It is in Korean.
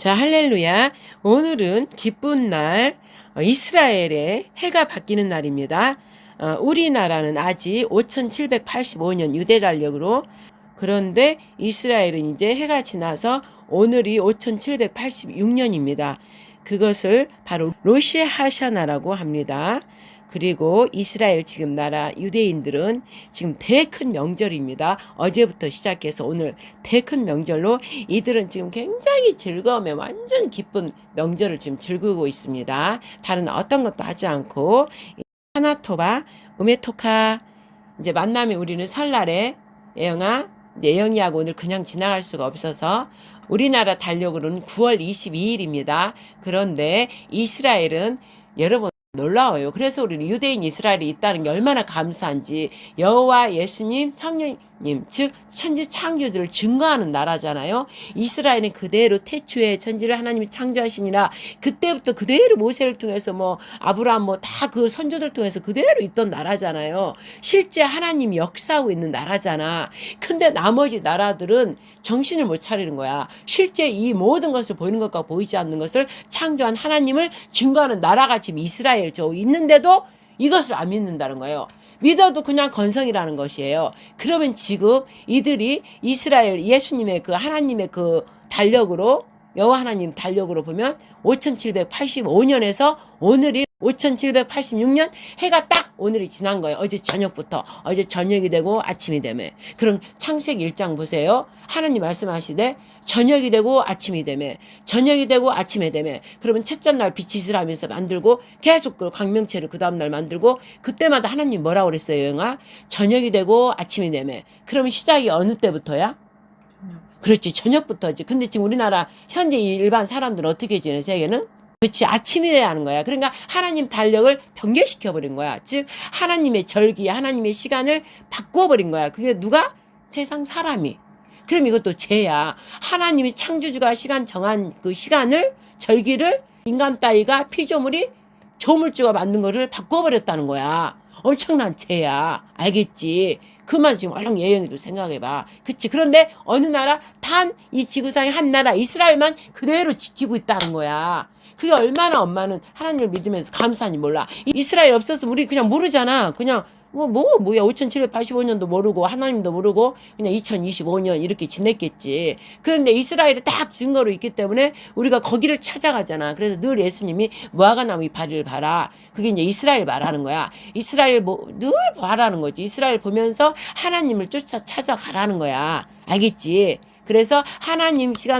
자, 할렐루야. 오늘은 기쁜 날, 어, 이스라엘의 해가 바뀌는 날입니다. 어, 우리나라는 아직 5785년 유대 달력으로 그런데 이스라엘은 이제 해가 지나서 오늘이 5786년입니다. 그것을 바로 로시 하샤나라고 합니다. 그리고 이스라엘 지금 나라 유대인들은 지금 대큰 명절입니다. 어제부터 시작해서 오늘 대큰 명절로 이들은 지금 굉장히 즐거움에 완전 기쁜 명절을 지금 즐기고 있습니다. 다른 어떤 것도 하지 않고 하나토바, 우메토카 이제 만남이 우리는 설날에 예영아, 예영이하고 오늘 그냥 지나갈 수가 없어서 우리나라 달력으로는 9월 22일입니다. 그런데 이스라엘은 여러분 놀라워요. 그래서 우리는 유대인 이스라엘이 있다는 게 얼마나 감사한지 여호와 예수님 성령 님 즉 천지 창조주를 증거하는 나라잖아요. 이스라엘은 그대로 태초에 천지를 하나님이 창조하시니라 그때부터 그대로 모세를 통해서 뭐 아브라함 뭐 다 그 선조들 통해서 그대로 있던 나라잖아요. 실제 하나님이 역사하고 있는 나라잖아. 근데 나머지 나라들은 정신을 못 차리는 거야. 실제 이 모든 것을 보이는 것과 보이지 않는 것을 창조한 하나님을 증거하는 나라가 지금 이스라엘 저 있는데도 이것을 안 믿는다는 거예요. 믿어도 그냥 건성이라는 것이에요. 그러면 지금 이들이 이스라엘 예수님의 그 하나님의 그 달력으로 여호와 하나님 달력으로 보면 5785년에서 오늘이 5786년 해가 딱 오늘이 지난 거예요. 어제 저녁부터. 어제 저녁이 되고 아침이 되면. 그럼 창세기 1장 보세요. 하나님 말씀하시되 저녁이 되고 아침이 되면 저녁이 되고 아침이 되면 그러면 첫째 날 빛이 라면서 만들고 계속 그 광명체를 그 다음 날 만들고 그때마다 하나님 뭐라고 그랬어요, 영아? 저녁이 되고 아침이 되면 그러면 시작이 어느 때부터야? 그렇지 저녁부터지. 근데 지금 우리나라 현재 일반 사람들은 어떻게 지내? 세계는? 그렇지 아침이 돼야 하는 거야. 그러니까 하나님 달력을 변개시켜 버린 거야. 즉 하나님의 절기, 하나님의 시간을 바꿔 버린 거야. 그게 누가? 세상 사람이. 그럼 이것도 죄야. 하나님이 창조주가 시간 정한 그 시간을 절기를 인간 따위가 피조물이 조물주가 만든 거를 바꿔 버렸다는 거야. 엄청난 죄야. 알겠지? 그만 지금 얼른 예영이도 생각해봐. 그치? 그런데 어느 나라 단 이 지구상의 한 나라 이스라엘만 그대로 지키고 있다는 거야. 그게 얼마나 엄마는 하나님을 믿으면서 감사한지 몰라. 이- 이스라엘 없었으면 우리 그냥 모르잖아. 그냥 뭐, 뭐, 뭐야. 5785년도 모르고, 하나님도 모르고, 그냥 2025년 이렇게 지냈겠지. 그런데 이스라엘이 딱 증거로 있기 때문에 우리가 거기를 찾아가잖아. 그래서 늘 예수님이 무화과나무 이파리를 봐라. 그게 이제 이스라엘 말하는 거야. 이스라엘 뭐, 늘 봐라는 거지. 이스라엘 보면서 하나님을 쫓아 찾아가라는 거야. 알겠지? 그래서 하나님 시간